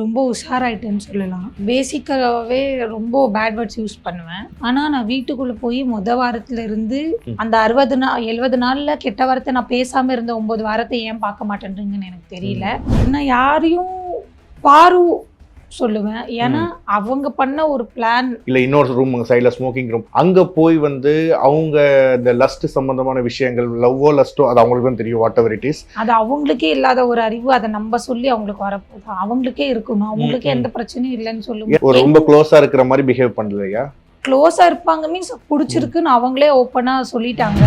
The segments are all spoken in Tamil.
ரொம்ப உஷாராயிட்டேன்னு சொல்லலாம். பேசிக்காகவே ரொம்ப பேட் வேர்ட்ஸ் யூஸ் பண்ணுவேன். ஆனால் நான் வீட்டுக்குள்ளே போய் முத வாரத்துல இருந்து. அந்த அறுபது நாள் எழுபது நாளில் கெட்ட வாரத்தை நான் பேசாமல் இருந்த ஒம்பது வாரத்தை ஏன் பார்க்க மாட்டேன்றீங்கன்னு எனக்கு தெரியல. நான் யாரையும் பாரு சொல்லுவேன். ஏன்னா அவங்க பண்ண ஒரு பிளான் இல்ல இன்னொரு ரூம் சைடுல ஸ்மோக்கிங் ரூம் அங்க போய் வந்து அவங்க இந்த லஸ்ட் சம்பந்தமான விஷயங்கள் லவ்வோ லஸ்டோ அது அவங்களுக்கு தான் தெரியும் வாட் எவர் இட் இஸ் அது அவங்களுக்கே இல்லாத ஒரு அறிவு அதை நம்ம சொல்லி அவங்களுக்கு வரப்போகுது அவங்களுக்கே இருக்கணும். அவங்களுக்கே. எந்த பிரச்சனையும் இல்லைன்னு ஒரு சொல்லுவோம் ரொம்ப க்ளோஸா இருக்கிற மாதிரி பிஹேவ் பண்ணலையா? க்ளோஸா இருப்பாங்க மீன்ஸ் பிடிச்சிருக்குன்னு அவங்களே ஓப்பனா சொல்லிட்டாங்க.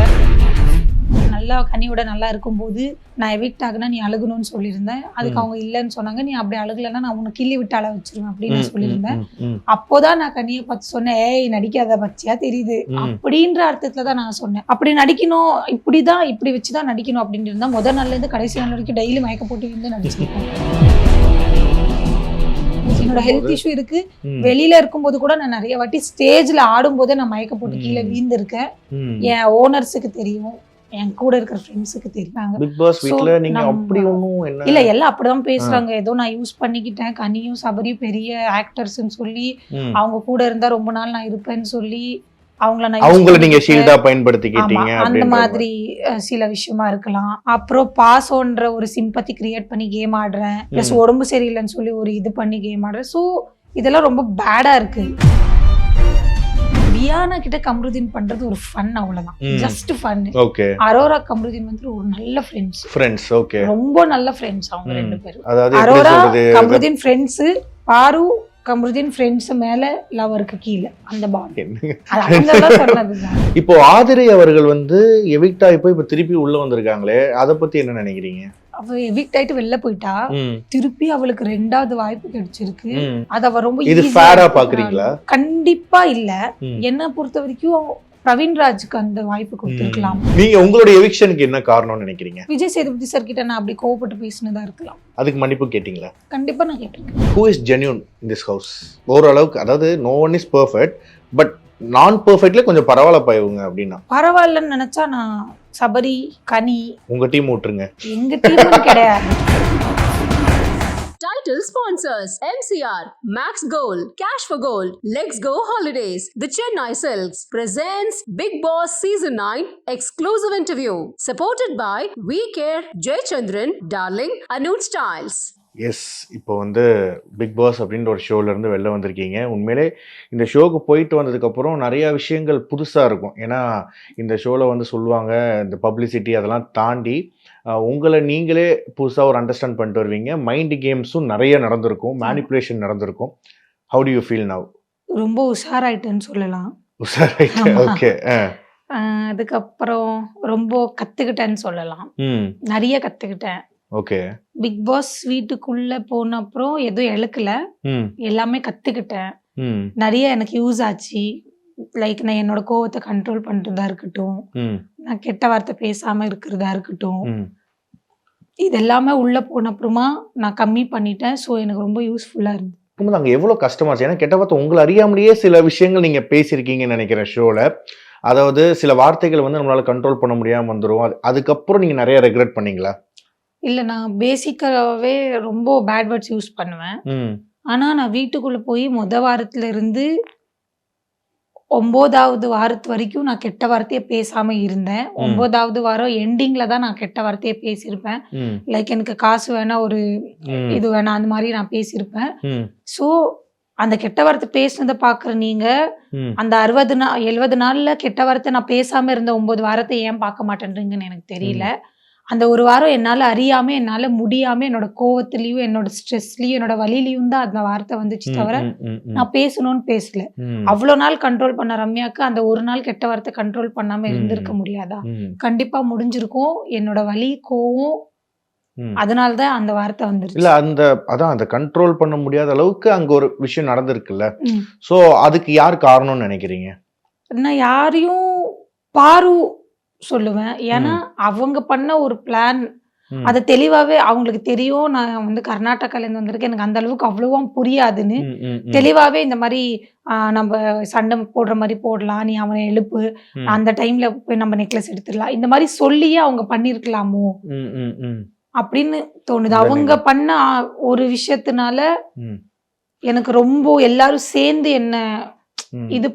நல்லா கனியோட நல்லா இருக்கும்போது நான் எவிக்ட் ஆகுனா நீ அழுகணும்னு சொல்லியிருந்தேன். அதுக்கு. அவங்க இல்லைன்னு சொன்னாங்க. நீ அப்படி அழுகலைன்னா நான் உன்னை கிள்ளி விட்டு அழ வச்சிருவேன் அப்படின்னு சொல்லியிருந்தேன். அப்போதான் நான் கனியை பார்த்து சொன்னேன். ஏய் நடிக்காத பச்சியா தெரியுது. அப்படின்ற அர்த்தத்துல தான் நான் சொன்னேன். அப்படி நடிக்கணும் இப்படிதான் இப்படி வச்சுதான் நடிக்கணும் அப்படின்னு இருந்தா முதல் நாள்ல இருந்து கடைசி நாள் வரைக்கும் டெய்லி மயக்க போட்டு இருந்து நடிச்சிருக்கேன். என்னோட ஹெல்த் இஷ்யூ இருக்கு. வெளியில இருக்கும்போது கூட நான் நிறைய வாட்டி ஸ்டேஜ்ல ஆடும்போதே நான் மயக்க போட்டு கீழே. வீழ்ந்திருக்கேன். என் ஓனர்ஸுக்கு தெரியும். என் கூட இருக்கிற ஃப்ரெண்ட்ஸுக்கு தெரியாங்க பிக் பாஸ் வீட்ல நீங்க அப்படி ஒண்ணும் என்ன இல்ல எல்லாம் அப்படிதான் பேசுறாங்க. ஏதோ நான் யூஸ் பண்ணிக்கிட்டேன். கனியும் சபரியும் பெரிய ஆக்டர்ஸ்னு சொல்லி. அவங்க கூட இருந்தா ரொம்ப நாள் நான் இருப்பேன்னு சொல்லி அவங்கள நான் அவங்கள நீங்க. ஷீல்டா பயன்படுத்திக்கிட்டீங்க அந்த மாதிரி சில விஷயமா இருக்கலாம். அப்புறம் பாசோன்ற ஒரு சிம்பத்தி கிரியேட் பண்ணி கேம் ஆடுறேன். பிளஸ். உடம்பு சரியில்லைன்னு சொல்லி ஒரு இது பண்ணி கேம் ஆடுறேன். ஸோ இதெல்லாம் ரொம்ப பேடா இருக்கு. வியானா கிட்ட கம்ருதீன் பண்றது ஒரு ஃபன் அவ்வளவுதான். Just fun okay. Aurora Kamrudeen வந்து ஒரு நல்ல ஃப்ரெண்ட்ஸ் ஃப்ரெண்ட்ஸ் ஓகே. ரொம்ப நல்ல ஃப்ரெண்ட்ஸ் அவங்க. ரெண்டு பேரும். அதாவது அரோரா கம்ருதீன் ஃப்ரெண்ட்ஸ் பாரு கம்ருதீன் ஃப்ரெண்ட்ஸ் மேல லவருக்கு கீழே அந்த பாண்ட் இப்போ ஆதிரை அவர்கள் வந்து எவிக்ட் ஆகி போய் இப்ப திருப்பி உள்ள வந்திருக்காங்களே அத பத்தி என்ன நினைக்கிறீங்க? அவ எவிக்ட் ஆயிட்டு வெளில போயிட்டா திருப்பி அவளுக்கு ரெண்டாவது வாய்ப்பு கிடைச்சிருக்கு. அது அவ ரொம்ப இது ஃபேரா. பாக்குறீங்களா? கண்டிப்பா இல்ல. என்ன பொறுத்த வரைக்கும் பிரவீன்ராஜுக்கு அந்த வாய்ப்பு கொடுத்திருக்கலாம். நீங்க உங்களோட எவிக்ஷனுக்கு என்ன காரணம்னு நினைக்கிறீங்க? விஜய் சேதுபதி சார் கிட்ட நான் அப்படி கோவப்பட்டு பேசினதா இருக்கலாம். அதுக்கு மன்னிப்பு கேட்டீங்களா? கண்டிப்பா நான் கேட்டிருக்கேன். Who is genuine in this house ஓரளவுக்கு அதாவது no one is perfect but நான் பர்ஃபெக்ட்ல கொஞ்சம் பரவாயில்லப்பா இவங்க அப்படின்னா. பரவாயில்லன்னு நினைச்சா நான் சபரி கனி உங்க டீம் விட்டுருங்க எங்க டீம் கிடையாது Title sponsors MCR, Max Gold, Cash for Gold, Let's Go Holidays, The Chennai Silks presents Big Boss Season 9 exclusive interview. Supported by We Care, Jay Chandran, Darling, Anuj Styles. Yes இப்போ வந்து பிக் பாஸ் அப்படின்ற ஒரு ஷோல இருந்து வெளில வந்திருக்கீங்க. உண்மையிலே இந்த ஷோக்கு போயிட்டு வந்ததுக்கப்புறம் நிறைய விஷயங்கள் புதுசாக இருக்கும். ஏன்னா இந்த ஷோவில் வந்து சொல்லுவாங்க இந்த பப்ளிசிட்டி அதெல்லாம் தாண்டி உங்களை நீங்களே புதுசாக ஒரு அண்டர்ஸ்டாண்ட் பண்ணிட்டு வருவீங்க. மைண்ட் கேம்ஸும் நிறைய நடந்திருக்கும். மேனிப்புலேஷன் நடந்திருக்கும். How do you feel now ரொம்ப உஷாராயிட்டேன்னு சொல்லலாம். உஷாராயிட்டு ஆமா. ஓகே அதுக்கப்புறம் ரொம்ப கத்துக்கிட்டேன்னு சொல்லலாம். நிறைய கத்துக்கிட்டேன். ஓகே. பிக் பாஸ் வீட்டுக்குள்ள போன அப்புறம் எதுவும் இழக்கல எல்லாமே கத்துக்கிட்டேன். நிறைய எனக்கு யூஸ் ஆச்சு. லைக் நான் என்னோட கோவத்தை கண்ட்ரோல் பண்றதா இருக்கட்டும். நான் கெட்ட வார்த்தை பேசாம இருக்கிறதா இருக்கட்டும். இது எல்லாமே உள்ள போன அப்புறமா நான் கம்மி பண்ணிட்டேன். ஸோ எனக்கு ரொம்ப யூஸ்ஃபுல்லா இருந்தது. இருக்கும்போது அங்கே எவ்வளோ கஷ்டமாச்சு ஏன்னா கெட்ட பார்த்து உங்களை அறியாமலேயே சில விஷயங்கள் நீங்கள் பேசியிருக்கீங்கன்னு நினைக்கிறேன் ஷோவில் அதாவது சில வார்த்தைகள் வந்து நம்மளால கண்ட்ரோல் பண்ண முடியாமல் வந்துடும் அது அதுக்கப்புறம் நீங்கள் நிறைய ரெக்ரெட் பண்ணீங்களா? இல்ல நான் பேசிக்காவே ரொம்ப பேட் வேர்ட்ஸ் யூஸ் பண்ணுவேன். ஆனா நான் வீட்டுக்குள்ள போய் முத வாரத்துல இருந்து ஒன்பதாவது வாரத்து வரைக்கும் நான் கெட்ட வார்த்தையை பேசாம இருந்தேன். ஒன்பதாவது வாரம் எண்டிங்ல தான் நான் கெட்ட வார்த்தையை பேசியிருப்பேன். லைக் எனக்கு காசு வேணா ஒரு இது வேணாம் அந்த மாதிரி நான் பேசியிருப்பேன். ஸோ அந்த கெட்ட வார்த்தை பேசுனதை பாக்குற நீங்க அந்த அறுபது நாள் எழுபது நாள்ல கெட்ட வார்த்தை நான் பேசாம இருந்த ஒன்பது வாரத்தை ஏன் பார்க்க மாட்டேன்றீங்கன்னு எனக்கு தெரியல. அந்த ஒரு வாரம் என்னால அறியாம என்னால முடியாம என்னோட கோவத்திலயும் என்னோட ஸ்ட்ரெஸ்லயும் என்னோட வலிலையும் தான் அந்த வார்த்தை வந்துச்சு தவிர நான் பேசணும்னு பேசல. அவ்வளோ நாள் கண்ட்ரோல் பண்ண ரம்யாக்கு அந்த ஒரு நாள் கெட்ட வார்த்தை கண்ட்ரோல் பண்ணாம ம். இருந்திருக்க முடியாதா? ம், கண்டிப்பா முடிஞ்சிருக்கும். என்னோட வலி கோவம். அதனால தான் அந்த வார்த்தை வந்துருச்சு. இல்ல அந்த அதான் அந்த கண்ட்ரோல் பண்ண முடியாத அளவுக்கு அங்க ஒரு விஷயம் நடந்திருக்குல்ல. சோ அதுக்கு யார் காரணம்னு நினைக்கிறீங்க? நான் யாரையும் பாரு சொல்லுவேன். ஏன்னா அவங்க பண்ண ஒரு பிளான் அது தெளிவாவே அவங்களுக்கு தெரியும். நான் வந்து கர்நாடகால இருந்து வந்திருக்கேன். எனக்கு அந்த அளவுக்கு அவ்வளவா புரியாதுன்னு. தெளிவாவே இந்த மாதிரி ஆஹ், நம்ம சண்டை போடுற மாதிரி போடலாம். நீ அவனை எழுப்பு. அந்த டைம்ல போய் நம்ம நெக்லஸ் எடுத்துடலாம். இந்த மாதிரி சொல்லியே அவங்க பண்ணிருக்கலாமோ. அப்படின்னு தோணுது. அவங்க பண்ண ஒரு விஷயத்தினால. எனக்கு ரொம்ப எல்லாரும் சேர்ந்து என்ன. இது.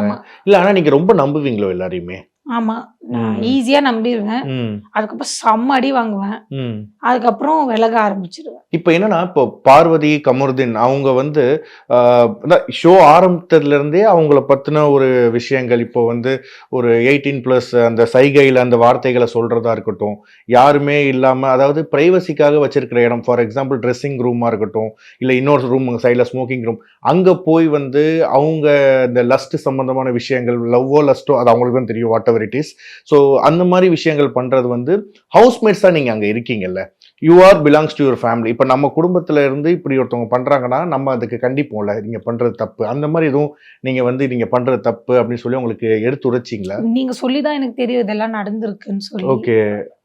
ஆமா. இல்ல ஆனா நீங்க ரொம்ப நம்புவீங்களோ எல்லாரையுமே? ஆமா. ஈஸியா நம்பிடுவேன். அதுக்கப்புறம் செம்ம அடி வாங்குவேன். அதுக்கப்புறம் விலக ஆரம்பிச்சிடுவேன் இப்போ என்னன்னா இப்போ பார்வதி கமருதீன் அவங்க வந்து ஷோ ஆரம்பித்ததுல இருந்தே அவங்கள பத்தின ஒரு விஷயங்கள் இப்போ வந்து ஒரு எயிட்டீன் பிளஸ் அந்த சைகையில் அந்த வார்த்தைகளை சொல்றதா இருக்கட்டும் யாருமே இல்லாம அதாவது பிரைவசிக்காக வச்சிருக்கிற இடம் ஃபார் எக்ஸாம்பிள் ட்ரெஸ்ஸிங் ரூமா இருக்கட்டும் இல்லை இன்னொரு ரூம் சைடில் ஸ்மோக்கிங் ரூம் அங்க போய் வந்து அவங்க இந்த லஸ்ட் சம்பந்தமான விஷயங்கள் லவ்வோ லஸ்ட்டோ அது அவங்களுக்கு தான் தெரியும் whatever it is so அந்த மாதிரி விஷயங்கள் பண்றது வந்து ஹவுஸ்மேட்ஸா நீங்க அங்க இருக்கீங்கல்ல. You are belongs to your family இப்போ நம்ம குடும்பத்துல இருந்து இப்படி ஒருத்தவங்க பண்றாங்கன்னா நம்ம அதுக்கு கண்டிப்போம்ல. நீங்க பண்றது தப்பு. அந்த மாதிரி எதுவும் நீங்க வந்து நீங்க பண்றது தப்பு அப்படின்னு சொல்லி உங்களுக்கு எடுத்து உரைச்சிங்களா நீங்க சொல்லிதான் எனக்கு தெரியும் இதெல்லாம் நடந்திருக்குன்னு சொல்லி. ஓகே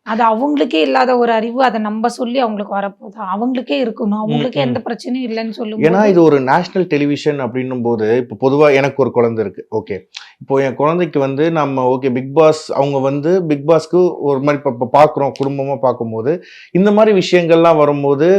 அது அவங்களுக்கே இல்லாத ஒரு அறிவு அதை நம்ம சொல்லி அவங்களுக்கு வரப்போகுது. அவங்களுக்கே இருக்கணும். அவங்களுக்கே. எந்த பிரச்சனையும் இல்லைன்னு ஏன்னா சொல்லும் இது ஒரு நேஷனல் டெலிவிஷன் அப்படின்னும் போது இப்போ பொதுவாக எனக்கு ஒரு குழந்தை இருக்கு. ஓகே இப்போ என் குழந்தைக்கு வந்து நம்ம ஓகே பிக் பாஸ் அவங்க வந்து பிக் பாஸ்க்கு ஒரு மாதிரி இப்போ இப்போ பார்க்குறோம் குடும்பமாக பார்க்கும்போது இந்த மாதிரி விஷயங்கள்லாம் வரும்போது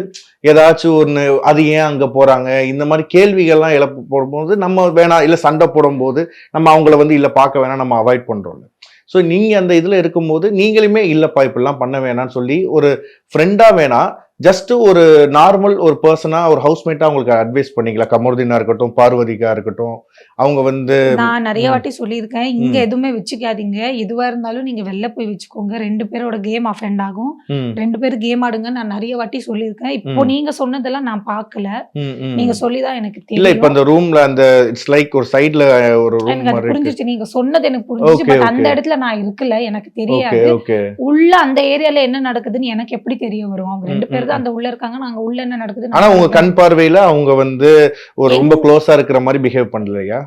ஏதாச்சும் ஒன்று அது ஏன் அங்கே போகிறாங்க இந்த மாதிரி கேள்விகள்லாம் இழப்பு போடும்போது நம்ம வேணாம் இல்லை சண்டை போடும்போது நம்ம அவங்கள வந்து இல்லை பார்க்க வேணாம் நம்ம அவாய்ட் பண்ணுறோம்ல ஸோ நீங்கள் அந்த இதில் இருக்கும்போது நீங்களுமே இல்லைப்பா இப்படிலாம் பண்ண வேணாம்னு சொல்லி ஒரு ஃப்ரெண்டாக வேணாம் ஜஸ்ட் ஒரு நார்மல் ஒரு பர்சனா ஒரு ஹவுஸ்மேட்டா உங்களுக்கு அட்வைஸ் பண்ணீங்களா? கமருதீனா இருக்கட்டும் பார்வதிகா இருக்கட்டும் அவங்க வந்து நான் நிறைய. வாட்டி சொல்லியிருக்கேன். இங்க. எதுவுமே வச்சுக்காதீங்க. எதுவா இருந்தாலும் நீங்க வெளில போய் வச்சுக்கோங்க. ரெண்டு பேரோட கேம் அஃபெண்ட் ஆகும். ரெண்டு பேரும் கேம் ஆடுங்க நான் நிறைய வாட்டி சொல்லியிருக்கேன். இப்போ. நீங்க சொன்னதெல்லாம் நான் பார்க்கல. ம். நீங்க சொல்லிதான் எனக்கு இல்ல இப்ப தெரியும் அந்த ரூம்ல அந்த இட்ஸ் லைக் ஒரு சைடுல ஒரு ரூம் மாதிரி புரிஞ்சிச்சு. நீங்க சொன்னது எனக்கு புரிஞ்சிச்சு. பட் அந்த. இடத்துல நான் இருக்கல. எனக்கு தெரியாது. உள்ள அந்த ஏரியால என்ன நடக்குதுன்னு எனக்கு எப்படி தெரிய வரும்? அவங்க ரெண்டு ம், தான் அந்த உள்ள இருக்காங்க. நாங்க உள்ள என்ன நடக்குதுன்னு ஆனா உங்க கண் பார்வையில அவங்க வந்து ஒரு ரொம்ப க்ளோஸா இருக்கிற மாதிரி பிஹேவ் பண்ணலையா?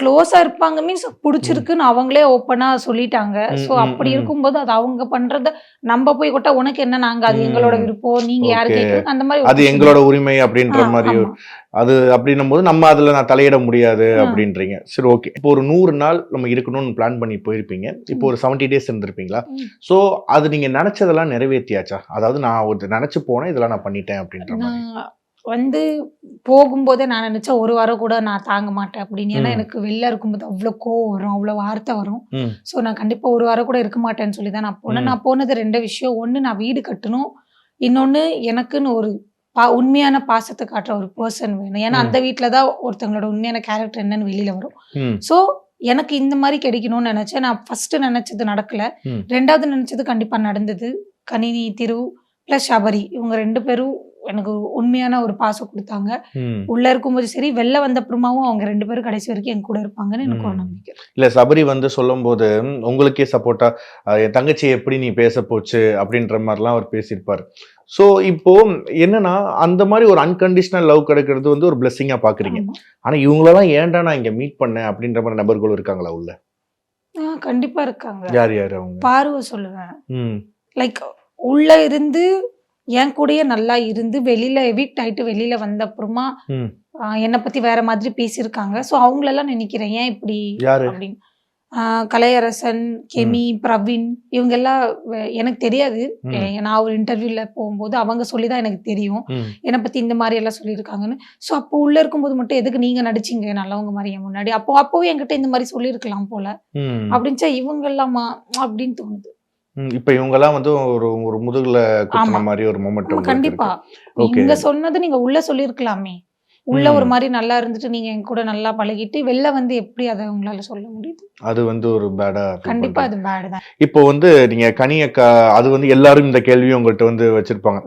க்ளோஸா இருப்பாங்க. மீன்ஸ் பிடிச்சிருக்குன்னு அவங்களே ஓப்பனா சொல்லிட்டாங்க. ம், அப்படி. இருக்கும்போது அது அவங்க பண்றத நம்ம போய் கொட்டா உனக்கு என்ன? நாங்க அது. எங்களோட விருப்பம். நீங்க யாரு. கேக்குறது அந்த மாதிரி அது எங்களோட உரிமை அப்படின்ற மாதிரி அது அப்படின்னும் போது நம்ம அதுல நான் தலையிட முடியாது. அப்படின்றீங்க. சரி ஓகே. இப்போ ஒரு நூறு நாள் நம்ம இருக்கணும்னு பிளான் பண்ணி போயிருப்பீங்க. இப்போ ஒரு செவன்டி டேஸ் இருந்திருப்பீங்களா. சோ அது நீங்க நினைச்சதெல்லாம் நிறைவேற்றியாச்சா அதாவது நான் ஒரு நினைச்சு போனேன் இதெல்லாம் நான் பண்ணிட்டேன் அப்படின்ற மாதிரி. வந்து போகும்போதே நான் நினைச்சேன் ஒரு வாரம் கூட நான் தாங்க மாட்டேன் அப்படின்னு ஏன்னா. எனக்கு வெளில இருக்கும்போது அவ்வளவு கோவம் வரும் அவ்வளவு வார்த்தை வரும். சோ நான் கண்டிப்பா ஒரு வாரம் கூட இருக்க மாட்டேன்னு சொல்லி தான் நான் போனேன். நான் போனது ரெண்டு விஷயம் ஒண்ணு நான் வீடு கட்டணும் இன்னொன்னு எனக்குன்னு ஒரு பா உண்மையான பாசத்தை காட்டுற ஒரு பர்சன் வேணும் ஏன்னா. அந்த வீட்டில தான் ஒருத்தங்களோட உண்மையான கேரக்டர் என்னன்னு வெளியில வரும். ஸோ எனக்கு இந்த மாதிரி கிடைக்கணும்னு நினைச்சேன் நான் ஃபர்ஸ்ட் நினைச்சது நடக்கல. ரெண்டாவது நினைச்சது கண்டிப்பா நடந்தது கணினி திரு ப்ளஸ் சபரி இவங்க ரெண்டு பேரும் எனக்கு உண்மையான ஒரு பாசம் கொடுத்தாங்க. உள்ள இருக்கும்போது சரி வெளில வந்த அப்புறமாவும் அவங்க ரெண்டு பேரும் கடைசி வரைக்கும் என் கூட இருப்பாங்கன்னு எனக்கு ஒரு. நம்பிக்கை இல்ல சபரி வந்து சொல்லும்போது ம், உங்களுக்கே சப்போர்ட்டா என் தங்கச்சி எப்படி நீ பேச போச்சு? அப்படின்ற மாதிரிலாம் அவர் பேசியிருப்பாரு. ஸோ இப்போ என்னன்னா அந்த மாதிரி ஒரு அன்கண்டிஷனல் லவ் கிடைக்கிறது வந்து ஒரு பிளெஸிங்கா பாக்குறீங்க. ஆமா. ஆனா இவங்களெல்லாம் ஏன்டா நான் இங்க மீட் பண்ணேன் அப்படின்ற மாதிரி நபர்கள் இருக்காங்களா உள்ள? கண்டிப்பா இருக்காங்க. யார் யார் அவங்க? பார்வை சொல்லுவேன். லைக் உள்ள இருந்து என் கூடயே நல்லா இருந்து வெளியில எவிக்ட் ஆயிட்டு வெளியில வந்த அப்புறமா என்னை பத்தி வேற மாதிரி பேசியிருக்காங்க. ஸோ அவங்களெல்லாம் நினைக்கிறேன் ஏன் இப்படி அப்படின்னு. கலையரசன் கெமி பிரவீன் இவங்க எல்லாம் எனக்கு தெரியாது. நான் ஒரு இன்டர்வியூல போகும்போது அவங்க சொல்லிதான் எனக்கு தெரியும். என்னை பத்தி இந்த மாதிரி எல்லாம் சொல்லியிருக்காங்கன்னு. ஸோ அப்போ உள்ள இருக்கும்போது மட்டும் எதுக்கு நீங்க நடிச்சீங்க? நல்லவங்க மாதிரி என் முன்னாடி. அப்போ அப்போவே என்கிட்ட இந்த மாதிரி சொல்லியிருக்கலாம் போல. அப்படின்ச்சா இவங்க எல்லாமா அப்படின்னு தோணுது. இப்ப இவங்கெல்லாம் வந்து ஒரு ஒரு முதுகுல குத்துன. மாதிரி ஒரு மொமெண்ட் கண்டிப்பா. இங்க சொன்னது நீங்க உள்ள சொல்லியிருக்கலாமே உள்ள. ஒரு மாதிரி நல்லா இருந்துட்டு நீங்க என் கூட நல்லா பழகிட்டு வெளில வந்து எப்படி அதை உங்களால சொல்ல முடியுது? அது வந்து ஒரு பேடா கண்டிப்பா அது பேடு தான். இப்போ வந்து நீங்க கனியக்கா அது வந்து எல்லாரும் இந்த கேள்வியும் உங்கள்கிட்ட வந்து வச்சிருப்பாங்க.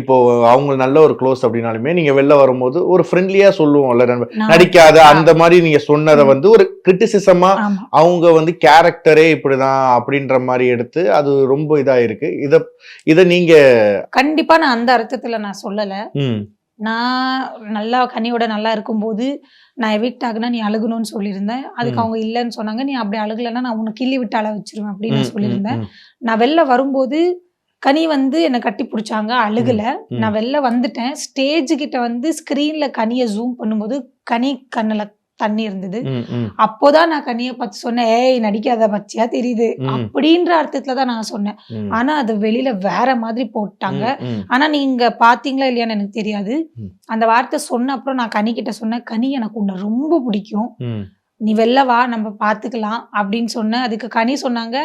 இப்போ அவங்க நல்ல ஒரு க்ளோஸ் அப்படின்னாலுமே நீங்க வெளில வரும்போது ஒரு ஃப்ரெண்ட்லியா சொல்லுவோம்ல நடிக்காத. அந்த மாதிரி நீங்க சொன்னதை. வந்து ஒரு கிரிட்டிசிசமா அவங்க வந்து கேரக்டரே இப்படிதான் அப்படின்ற மாதிரி எடுத்து அது ரொம்ப இதா இருக்கு இத இத நீங்க கண்டிப்பா நான் அந்த அர்த்தத்துல நான் சொல்லல. நான் நல்லா கனியோட நல்லா இருக்கும்போது நான் எவிக்ட் ஆகுனா நீ அழுகணும்னு சொல்லியிருந்தேன். அதுக்கு. அவங்க இல்லைன்னு சொன்னாங்க. நீ அப்படி அழுகலைன்னா நான் உன்னை கிள்ளி விட்டு அழ வச்சிருவேன் அப்படின்னு சொல்லியிருந்தேன். நான் வெளில வரும்போது கனி வந்து என்னை கட்டி பிடிச்சாங்க. அழுகல. நான் வெளில வந்துட்டேன். ஸ்டேஜ் கிட்ட வந்து ஸ்கிரீன்ல கனியை ஜூம் பண்ணும்போது கனி கண்ணுல தண்ணி இருந்தது. அப்போதான் நான் கனியை பார்த்து சொன்னேன் ஏய் நடிக்காத பச்சையா? தெரியுது. அப்படின்ற அர்த்தத்துல தான் நான் சொன்னேன். ஆனா அது வெளியில வேற மாதிரி போட்டாங்க. ஆனா நீங்க பாத்தீங்களா இல்லையான்னு எனக்கு தெரியாது. அந்த வார்த்தை சொன்ன அப்புறம் நான் கனி கிட்ட சொன்னேன் கனி எனக்கு உன்னை ரொம்ப பிடிக்கும். நீ வெளில வா நம்ம பாத்துக்கலாம் அப்படின்னு சொன்னேன். அதுக்கு கனி சொன்னாங்க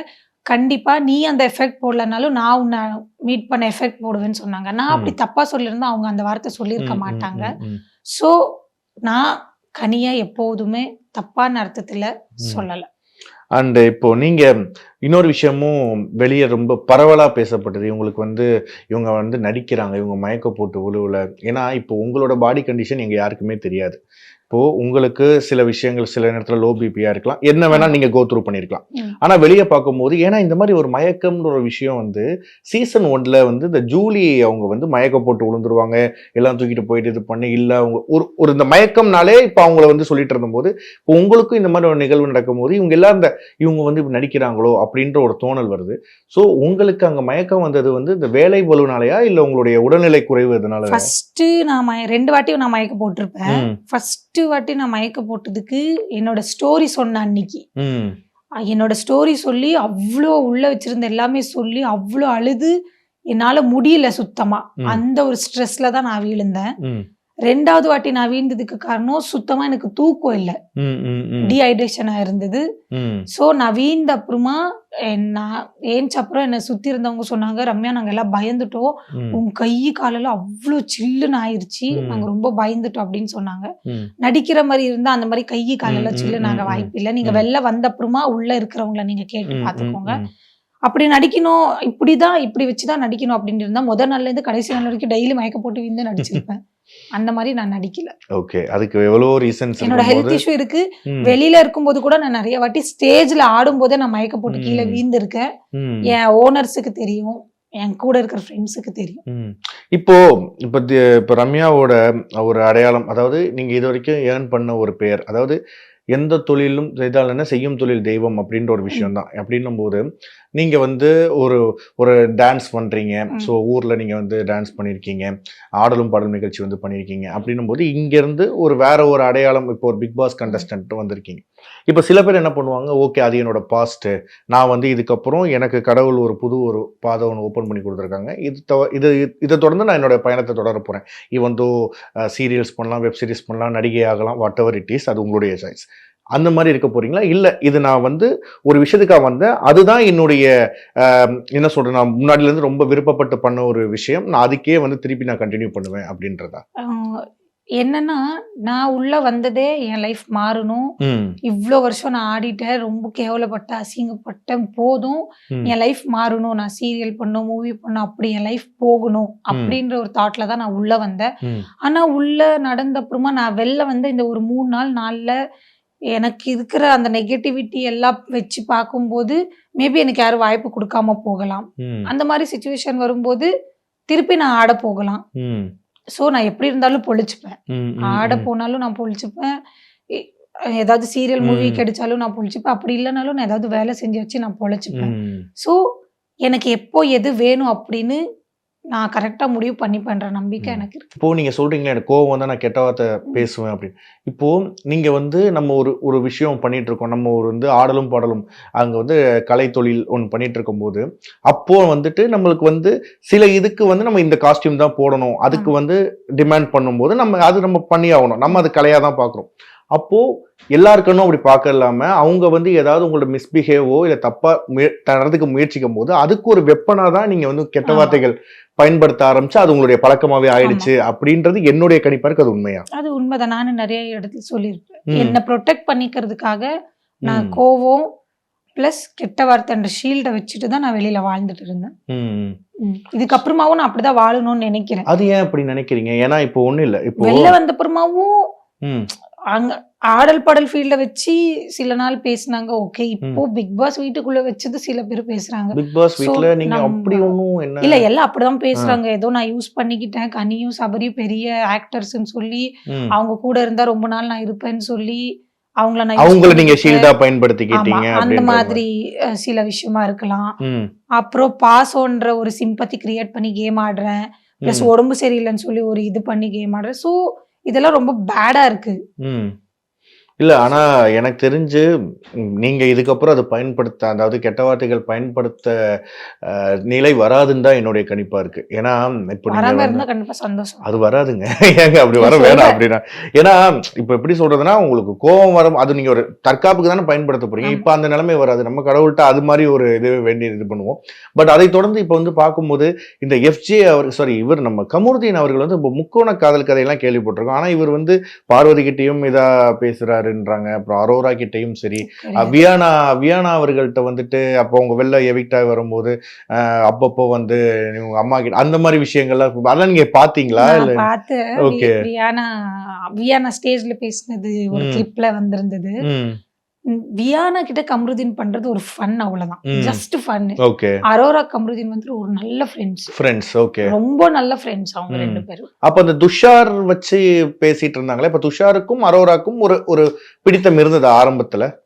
கண்டிப்பா நீ அந்த எஃபெக்ட் போடலனாலும் நான் உன்னை மீட் பண்ண எஃபெக்ட் போடுவேன்னு சொன்னாங்க. நான் அப்படி தப்பா சொல்லியிருந்தா அவங்க அந்த வார்த்தை சொல்லியிருக்க மாட்டாங்க. சோ நான் கனியை எப்போதுமே தப்பான அர்த்தத்துல சொல்லல. அண்ட் இப்போ நீங்க இன்னொரு விஷயமும் வெளியே ரொம்ப பரவலா பேசப்பட்டது. இவங்களுக்கு வந்து இவங்க வந்து நடிக்கிறாங்க. இவங்க மயக்க போட்டு உழுவுல. ஏன்னா இப்போ உங்களோட பாடி கண்டிஷன் எங்க யாருக்குமே தெரியாது. இப்போ உங்களுக்கு சில விஷயங்கள் சில நேரத்துல லோ பிபியா இருக்கலாம். என்ன வேணா நீங்க கோ த்ரூ பண்ணிருக்கலாம். ம். ஆனா வெளியே பார்க்கும்போது ஏன்னா இந்த மாதிரி ஒரு மயக்கம்ன்ற ஒரு விஷயம் வந்து சீசன் ஒன்ல வந்து இந்த ஜூலி அவங்க வந்து மயக்க போட்டு விழுந்துருவாங்க. எல்லாம் தூக்கிட்டு போயிட்டு இது பண்ணி இல்ல அவங்க ஒரு ஒரு இந்த மயக்கம்னாலே இப்ப அவங்கள வந்து சொல்லிட்டு இருந்தபோது இப்போ உங்களுக்கும் இந்த மாதிரி ஒரு நிகழ்வு நடக்கும்போது இவங்க எல்லாம் இந்த இவங்க வந்து இப்படி நடிக்கிறாங்களோ அப்படின்ற ஒரு தோணல் வருது. ஸோ உங்களுக்கு அங்க மயக்கம் வந்தது வந்து இந்த வேலை பலுனாலயா இல்ல உங்களுடைய உடல்நிலை குறைவு இதனால ஃபர்ஸ்ட் நான் ரெண்டு வாட்டி நான் மயக்க போட்டிருப்பேன். ம், ஃபர்ஸ்ட் வாட்டி நான் மயக்க போட்டதுக்கு என்னோட ஸ்டோரி சொன்ன அன்னைக்கு. என்னோட ஸ்டோரி சொல்லி அவ்வளோ உள்ள வச்சிருந்த எல்லாமே சொல்லி அவ்வளோ அழுது என்னால முடியல சுத்தமா. அந்த ஒரு ஸ்ட்ரெஸ்ல தான் நான் விழுந்தேன். ரெண்டாவது வாட்டி நான் வீழ்ந்ததுக்கு காரணம் சுத்தமா எனக்கு தூக்கம் இல்லை. டீஹைட்ரேஷனா இருந்தது. ஸோ நான் வீழ்ந்த அப்புறமா நான் ஏஞ்ச அப்புறம் என்னை சுத்தி இருந்தவங்க சொன்னாங்க ரம்யா நாங்க எல்லாம் பயந்துட்டோம். உன் கை காலெல்லாம் அவ்வளோ சில்லுன்னு ஆயிருச்சு. நாங்க ரொம்ப பயந்துட்டோம் அப்படின்னு சொன்னாங்க. நடிக்கிற மாதிரி இருந்தா அந்த மாதிரி கை காலெல்லாம் சில்லு நாங்க வாய்ப்பு இல்லை. நீங்க. வெளில வந்த அப்புறமா உள்ள இருக்கிறவங்கள நீங்க கேட்டு பாத்துக்கோங்க. அப்படி நடிக்கணும் இப்படிதான் இப்படி வச்சுதான் நடிக்கணும் அப்படின்னு இருந்தா முத நாள்ல இருந்து கடைசி நாள் வரைக்கும் டெய்லி மயக்க போட்டு வீந்து நடிச்சிருப்பேன். அந்த மாதிரி நான் நடிக்கல. ஓகே அதுக்கு எவ்வளவோ ரீசன்ஸ் என்னோட ஹெல்த் இஷ்யூ இருக்கு. வெளியில இருக்கும்போது கூட நான் நிறைய வாட்டி ஸ்டேஜ்ல ஆடும் போதே நான் மயக்க போட்டு கீழே ம், என் ஓனர்ஸுக்கு தெரியும். என் கூட இருக்கிற ஃப்ரெண்ட்ஸுக்கு தெரியும். இப்போ இப்போ இப்போ ரம்யாவோட ஒரு அடையாளம் அதாவது நீங்க இது வரைக்கும் ஏர்ன் பண்ண ஒரு பெயர் அதாவது எந்த தொழிலும் செய்தால் என்ன? செய்யும் தொழில் தெய்வம் அப்படின்ற ஒரு விஷயம் தான் அப்படின்னும் போது நீங்க வந்து ஒரு ஒரு டான்ஸ் பண்றீங்க. ம். ஸோ ஊர்ல நீங்க வந்து டான்ஸ் பண்ணியிருக்கீங்க ஆடலும் பாடலும் நிகழ்ச்சி வந்து பண்ணியிருக்கீங்க அப்படின்னும் போது இங்க இருந்து ஒரு வேற ஒரு அடையாளம் இப்போ ஒரு பிக் பாஸ் கண்டஸ்டன்ட் வந்திருக்கீங்க. இப்போ சில பேர் என்ன பண்ணுவாங்க ஓகே அது என்னோட பாஸ்ட்டு நான் வந்து இதுக்கப்புறம் எனக்கு கடவுள் ஒரு புது ஒரு பாதை ஒன்று ஓப்பன் பண்ணி கொடுத்துருக்காங்க. இது தவ இது இதை தொடர்ந்து நான் என்னோட பயணத்தை தொடர போகிறேன் ஈவன் தோ சீரியல்ஸ் பண்ணலாம் வெப் சீரிஸ் பண்ணலாம் நடிகை ஆகலாம் வாட் எவர் இட் இஸ் அது உங்களுடைய சாய்ஸ் அந்த மாதிரி இருக்க போறீங்களா? இல்லை இது நான் வந்து ஒரு விஷயத்துக்காக வந்தேன். அதுதான் என்னுடைய என்ன சொல்றேன் நான் முன்னாடிலேருந்து ரொம்ப விருப்பப்பட்டு பண்ண ஒரு விஷயம். நான் அதுக்கே வந்து திருப்பி நான் கண்டினியூ பண்ணுவேன் அப்படின்றதா? என்னன்னா நான் உள்ள வந்ததே என் லைஃப் மாறணும். இவ்வளோ வருஷம் நான் ஆடிட்டேன் ரொம்ப கேவலப்பட்டேன் அசிங்கப்பட்டேன் போதும். என் லைஃப் மாறணும். நான் சீரியல் பண்ணும் மூவி பண்ணும் அப்படி என் லைஃப் போகணும் அப்படின்ற ஒரு தாட்ல தான் நான் உள்ள வந்தேன். ஆனா உள்ள நடந்த அப்புறமா நான் வெளில வந்து இந்த ஒரு மூணு நாள் நாள்ல எனக்கு இருக்கிற அந்த நெகட்டிவிட்டி எல்லாம் வச்சு பார்க்கும்போது மேபி எனக்கு யாரும் வாய்ப்பு கொடுக்காம போகலாம். அந்த மாதிரி சுச்சுவேஷன் வரும்போது திருப்பி நான் ஆட போகலாம். ஸோ நான் எப்படி இருந்தாலும் பொழிச்சுப்பேன். ஆட. போனாலும் நான் பொழிச்சுப்பேன். ஏதாவது சீரியல் மூவி. கிடைச்சாலும் நான் பொழிச்சுப்பேன். அப்படி இல்லைனாலும் நான் ஏதாவது வேலை செஞ்சு வச்சு நான் பொழைச்சுப்பேன். ஸோ எனக்கு எப்போ எது வேணும் அப்படின்னு நான் கரெக்டா முடிவு பண்ணி பண்ற நம்பிக்கை. எனக்கு இருக்கு. இப்போ நீங்க சொல்றீங்களே எனக்கு கோவம் வந்தா நான் கெட்ட வார்த்தை பேசுவேன் அப்படின்னு. இப்போ நீங்க வந்து நம்ம ஒரு ஒரு விஷயம் பண்ணிட்டு இருக்கோம். நம்ம ஒரு வந்து ஆடலும் பாடலும் அங்க வந்து கலை தொழில் ஒன்று பண்ணிட்டு இருக்கும்போது அப்போ வந்துட்டு நம்மளுக்கு வந்து சில இதுக்கு வந்து நம்ம இந்த காஸ்டியூம் தான் போடணும். அதுக்கு வந்து டிமாண்ட் பண்ணும்போது நம்ம அது நம்ம பண்ணி ஆகணும் நம்ம அது கலையா தான் பார்க்குறோம். அப்போ எல்லாருக்கணும் அப்படி பார்க்க இல்லாம அவங்க வந்து ஏதாவது உங்களோட மிஸ்பிஹேவோ இல்ல தப்பா முய- தரதுக்கு முயற்சிக்கும் போது அதுக்கு ஒரு வெப்பனா தான் நீங்க வந்து கெட்ட. வார்த்தைகள் பயன்படுத்த ஆரம்பிச்சு அது உங்களுடைய பழக்கமாவே ஆயிடுச்சு அப்படின்றது என்னுடைய கணிப்பா இருக்கு அது உண்மையா? அது உண்மைதான். நானும் நிறைய இடத்துல சொல்லியிருப்பேன். என்னை ப்ரொடெக்ட் பண்ணிக்கிறதுக்காக நான். கோவம் ப்ளஸ் கெட்ட வார்த்தைன்ற ஷீல்டை வச்சுட்டு தான் நான் வெளியில வாழ்ந்துட்டு இருந்தேன். இதுக்கப்புறமாவும் நான் அப்படிதான் வாழணும்னு நினைக்கிறேன். அது ஏன் அப்படி நினைக்கிறீங்க? ஏன்னா இப்போ ஒண்ணு இல்ல. இப்போ வெளில வந்த அப்புறமாவும் அங்க ஆடல் பாடல் ஃபீல்ட வச்சு சில நாள் பேசுனாங்க. ஓகே இப்போ பிக் பாஸ் வீட்டுக்குள்ள வச்சது சில பேர் பேசுறாங்க. பிக் பாஸ் வீட்ல நீங்க அப்படி ஒண்ணும் என்ன? இல்ல எல்லாம் அப்படிதான் பேசுறாங்க. ஏதோ நான் யூஸ் பண்ணிக்கிட்டேன். கனியும் சபரியும் பெரிய ஆக்டர்ஸ்னு சொல்லி. அவங்க கூட இருந்தா ரொம்ப நாள் நான் இருப்பேன்னு சொல்லி அவங்கள நான் அவங்கள நீங்க. ஷீல்டா பயன்படுத்திக்கிட்டீங்க அந்த மாதிரி. சில விஷயமா இருக்கலாம். அப்புறம் பாசோன்ற ஒரு சிம்பத்தி கிரியேட் பண்ணி கேம் ஆடுறேன். பிளஸ் உடம்பு சரியில்லைன்னு சொல்லி ஒரு இது பண்ணி கேம் ஆடுறேன். ஸோ இதெல்லாம் ரொம்ப பேடா இருக்கு. இல்ல ஆனா எனக்கு தெரிஞ்சு ம், நீங்க இதுக்கப்புறம் அதை பயன்படுத்த அதாவது கெட்ட வார்த்தைகள் பயன்படுத்த நிலை வராதுன்னு தான் என்னுடைய கணிப்பா இருக்கு. ஏன்னா இப்போ சந்தோஷம். அது வராதுங்க. ஏங்க அப்படி வர வேணாம். அப்படின்னா. ஏன்னா இப்ப எப்படி சொல்றதுன்னா உங்களுக்கு கோபம் வரும் அது நீங்க ஒரு தற்காப்புக்கு தானே பயன்படுத்த போறீங்க. ஆமா. இப்ப அந்த நிலைமை வராது. நம்ம கடவுள்கிட்ட அது மாதிரி ஒரு இது வேண்டி இது பண்ணுவோம். பட் அதை தொடர்ந்து இப்ப வந்து பார்க்கும்போது இந்த எஃப்ஜே அவர் சாரி இவர் நம்ம கமருதீன் அவர்கள் வந்து இப்போ முக்கோண காதல் கதையெல்லாம் கேள்விப்பட்டிருக்கோம். ஆனா இவர் வந்து பார்வதி கிட்டயும் இதா பேசுறாருன்றாங்க அப்புறம் அரோரா கிட்டயும் சரி. வியானா வியானா அவர்கள்ட்ட வந்துட்டு அப்போ உங்க வெளில எவிக்ட் ஆகி வரும்போது அப்பப்போ வந்து உங்க அம்மா கிட்ட அந்த மாதிரி விஷயங்கள்லாம் அதெல்லாம் நீங்க பாத்தீங்களா? இல்ல? பார்த்து Okay. வியானா வியானா ஸ்டேஜ்ல பேசினது ஒரு. கிளிப்ல வந்திருந்தது. வியானா கிட்ட கமருதீன் பண்றது ஒரு ஃபன் அவ்வளவுதான். Just fun okay Aurora Kamarudeen வந்து ஒரு நல்ல ஃப்ரெண்ட்ஸ் ஃப்ரெண்ட்ஸ் ஓகே ரொம்ப நல்ல ஃப்ரெண்ட்ஸ் அவங்க. ரெண்டு பேரும். அப்ப அந்த துஷார் வச்சு பேசிட்டு இருந்தாங்களே இப்ப துஷாருக்கும் அரோராக்கும் ஒரு ஒரு பிடித்தம் இருந்தது ஆரம்பத்துல?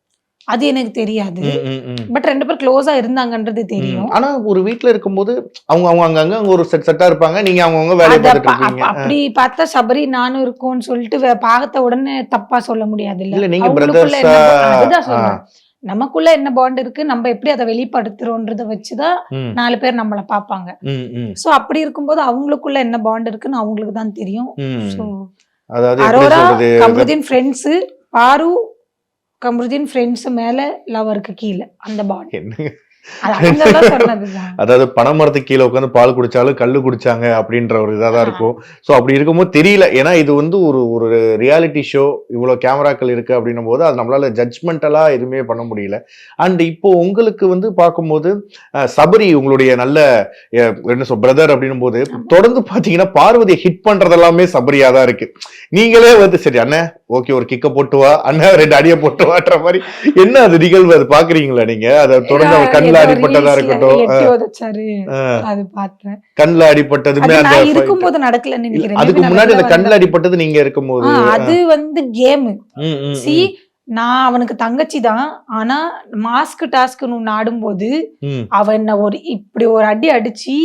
அது எனக்கு தெரியாது. பட் ரெண்டு பேர் க்ளோஸா இருந்தாங்கன்றது. தெரியும். ஆனா ஒரு வீட்ல இருக்கும்போது அவங்க அவங்க அங்கங்க அங்க ஒரு செட் செட்டா இருப்பாங்க. நீங்க அவங்கவங்க வேலையை அத பார்த்துட்டு அப்ப- அப்படி பார்த்தா சபரி நானும் இருக்கும்னு சொல்லிட்டு பார்த்த உடனே தப்பா சொல்ல முடியாது இல்ல. நீங்க பிரதர்ஸ் அதுதான் சொல்றேன். நமக்குள்ள என்ன பாண்ட் இருக்கு நம்ம எப்படி அதை வெளிப்படுத்துறோன்றத வச்சுதான் நாலு பேர் நம்மள பாப்பாங்க சோ அப்படி இருக்கும்போது அவங்களுக்குள்ள என்ன பாண்ட் இருக்குன்னு அவங்களுக்கு தான் தெரியும். சோ அதாவது ஃப்ரெண்ட்ஸ் பாரு கமருதீன் ஃப்ரெண்ட்ஸ் மேல லவருக்கு கீழே அந்த பாண்ட் என்னங்க? அதாவது பனைமரத்துக்கு கீழே உட்காந்து பால் குடிச்சாலும் கல்லு குடிச்சாங்க அப்படின்ற ஒரு இதாக தான். இருக்கும். ஸோ அப்படி இருக்கும்போது தெரியல. ஏன்னா இது வந்து ஒரு ஒரு ரியாலிட்டி ஷோ இவ்வளோ கேமராக்கள் இருக்கு அப்படின்னும் போது அது நம்மளால ஜட்ஜ்மெண்டலா எதுவுமே பண்ண முடியல. அண்ட் இப்போ உங்களுக்கு வந்து பார்க்கும்போது சபரி உங்களுடைய நல்ல என்ன சொல் பிரதர் அப்படின்னும் போது தொடர்ந்து பார்த்தீங்கன்னா பார்வதியை ஹிட் பண்றது எல்லாமே சபரியா தான் இருக்கு. நீங்களே வந்து சரி அண்ணன் ஓகே ஒரு கிக்க போட்டு வா. அண்ணன் ரெண்டு அடியை போட்டு வான்ற மாதிரி. என்ன அது நிகழ்வு? அது பாக்குறீங்களா நீங்க? அதை தொடர்ந்து அவர் கண்ணில் ஏதோ அடிப்பட்டதா இருக்கட்டும். கண்ணில் அடிப்பட்டதுமே அந்த. இருக்கும்போது நினைக்கிறேன். அதுக்கு முன்னாடி அந்த கண்ணில். அடிப்பட்டது நீங்க இருக்கும்போது. அது வந்து கேம். சி நான் அவனுக்கு தங்கச்சி தான். ஆனா மாஸ்க் டாஸ்க்னு ம், அவன் என்ன ஒரு இப்படி ஒரு அடி அடிச்சு